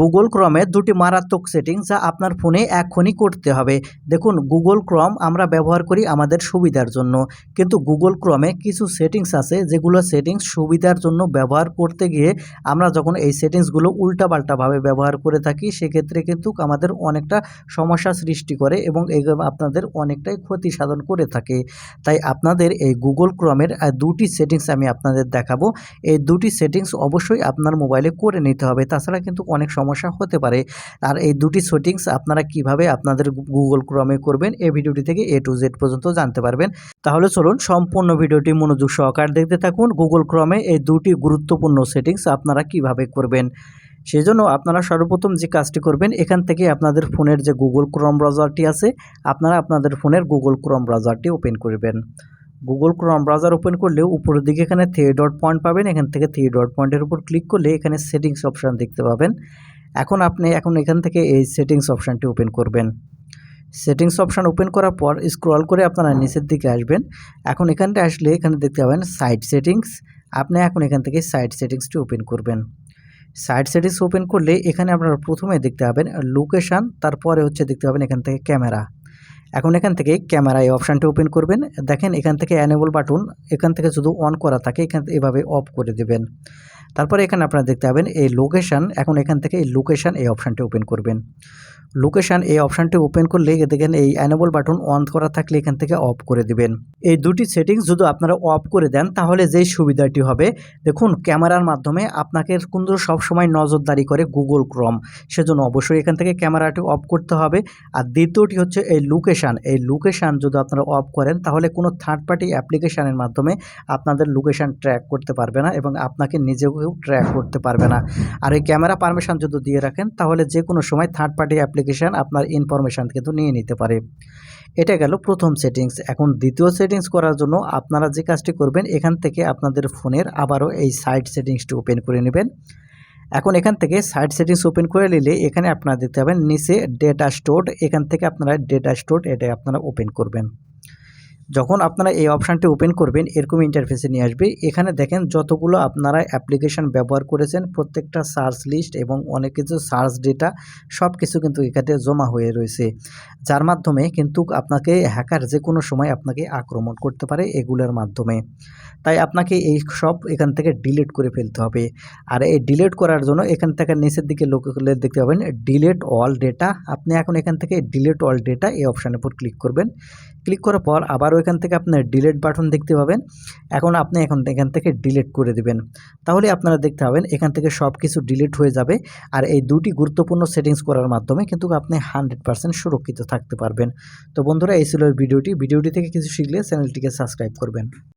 Google ক্রমে দুটি মারাত্মক সেটিং যা আপনার ফোনে এখনই করতে হবে। দেখুন গুগল ক্রম আমরা ব্যবহার করি আমাদের সুবিধার জন্য। কিন্তু গুগল ক্রমে কিছু সেটিংস আছে যেগুলো সেটিংস সুবিধার জন্য ব্যবহার করতে গিয়ে আমরা যখন এই সেটিংসগুলো উল্টাপাল্টাভাবে ব্যবহার করে থাকি, সেক্ষেত্রে কিন্তু আমাদের অনেকটা সমস্যা সৃষ্টি করে এবং এগুলো আপনাদের অনেকটাই ক্ষতি সাধন করে থাকে। তাই আপনাদের এই গুগল ক্রমের দুটি সেটিংস আমি আপনাদের দেখাবো। এই দুটি সেটিংস অবশ্যই আপনার মোবাইলে করে নিতে হবে। তাছাড়া কিন্তু অনেক সমস্যা হতে পারে। আর এই দুটি সেটিংস আপনারা কীভাবে আপনাদের গুগল ক্রমে করবেন, এই ভিডিওটি থেকে এ টু জেড পর্যন্ত জানতে পারবেন। তাহলে চলুন সম্পূর্ণ ভিডিওটি মনোযোগ সহকার দেখতে থাকুন। গুগল ক্রমে এই দুটি গুরুত্বপূর্ণ সেটিংস আপনারা কীভাবে করবেন? সেই জন্য আপনারা সর্বপ্রথম যে কাজটি করবেন, এখান থেকে আপনাদের ফোনের যে গুগল ক্রম ব্রাউজারটি আছে, আপনারা আপনাদের ফোনের গুগল ক্রম ব্রাউজারটি ওপেন করবেন। গুগল ক্রম ব্রাউজার ওপেন করলে উপরের দিকে এখানে থ্রি ডট পয়েন্ট পাবেন। এখান থেকে থ্রি ডট পয়েন্টের উপর ক্লিক করলে এখানে সেটিংস অপশান দেখতে পাবেন। এখন আপনি, এখন এখান থেকে এই সেটিংস অপশানটি ওপেন করবেন। সেটিংস অপশান ওপেন করার পর স্ক্রল করে আপনারা নিচের দিকে আসবেন। এখন এখানটা আসলে এখানে দেখতে পাবেন সাইট সেটিংস আপনি এখন এখান থেকে সাইড সেটিংসটি ওপেন করবেন। সাইড সেটিংস ওপেন করলে এখানে আপনারা প্রথমে দেখতে পাবেন লোকেশান তারপরে হচ্ছে দেখতে পাবেন এখান থেকে ক্যামেরা এখন এখান থেকে ক্যামেরা এই অপশানটি ওপেন করবেন। দেখেন এখান থেকে অ্যানেবল বাটন এখান থেকে শুধু অন করা থাকে, এখান এভাবে অফ করে দেবেন। তারপরে এখানে আপনারা দেখতে পাবেন এই লোকেশান এখন এখান থেকে এই লোকেশান এই অপশানটি ওপেন করবেন। লোকেশান এই অপশানটি ওপেন করলে দেখেন এই অ্যানেবল বাটন অন করা থাকলে এখান থেকে অফ করে দিবেন। এই দুটি সেটিংস যদি আপনারা অফ করে দেন, তাহলে যেই সুবিধাটি হবে, দেখুন ক্যামেরার মাধ্যমে আপনাকে কিন্তু সবসময় নজরদারি করে গুগল ক্রম সেজন্য অবশ্যই এখান থেকে ক্যামেরাটি অফ করতে হবে। আর দ্বিতীয়টি হচ্ছে এই লোকেশান এই লোকেশান যদি আপনারা অফ করেন, তাহলে কোনো থার্ড পার্টি অ্যাপ্লিকেশানের মাধ্যমে আপনাদের লোকেশান ট্র্যাক করতে পারবে না এবং আপনাকে নিজেও ট্র্যাক করতে পারবে না। আর এই ক্যামেরা পারমিশন যদি দিয়ে রাখেন, তাহলে যে কোনো সময় থার্ড পার্টি অ্যাপ্লিকেশান আপনার ইনফরমেশান কিন্তু নিয়ে নিতে পারে। এটা গেল প্রথম সেটিংস এখন দ্বিতীয় সেটিংস করার জন্য আপনারা যে কাজটি করবেন, এখান থেকে আপনাদের ফোনের আবারও এই সাইট সেটিংসটি ওপেন করে নেবেন। এখন এখান থেকে সাইট সেটিংস ওপেন করে নিলে এখানে আপনারা দেখতে পাবেন নিচে ডেটা স্টোর এখান থেকে আপনারা ডেটা স্টোর এটা আপনারা ওপেন করবেন। যখন আপনারা এই অপশানটি ওপেন করবেন, এরকম ইন্টারফেসে নিয়ে আসবে। এখানে দেখেন যতগুলো আপনারা অ্যাপ্লিকেশন ব্যবহার করেছেন, প্রত্যেকটা সার্চ লিস্ট এবং অনেক কিছু সার্চ ডেটা সব কিছু কিন্তু এখানে জমা হয়ে রয়েছে। যার মাধ্যমে কিন্তু আপনাকে হ্যাকার যে কোনো সময় আপনাকে আক্রমণ করতে পারে এগুলোর মাধ্যমে। তাই আপনাকে এই সব এখান থেকে ডিলিট করে ফেলতে হবে। আর এই ডিলিট করার জন্য এখান থেকে নিচের দিকে করলে দেখতে পাবেন ডিলিট অল ডেটা আপনি এখন এখান থেকে ডিলিট অল ডেটা এই অপশানের উপর ক্লিক করবেন। ক্লিক করার পর আবারও এখান থেকে আপনার ডিলেট বাটন দেখতে পাবেন। এখন আপনি এখন এখান থেকে ডিলেট করে দেবেন। তাহলে আপনারা দেখতে পাবেন, এখান থেকে সব কিছু ডিলিট হয়ে যাবে। আর এই দুটি গুরুত্বপূর্ণ সেটিংস করার মাধ্যমে কিন্তু আপনি হান্ড্রেড পারসেন্ট সুরক্ষিত থাকতে পারবেন। তো বন্ধুরা, এই ছিল ভিডিওটি। ভিডিওটি থেকে কিছু শিখলে চ্যানেলটিকে সাবস্ক্রাইব করবেন।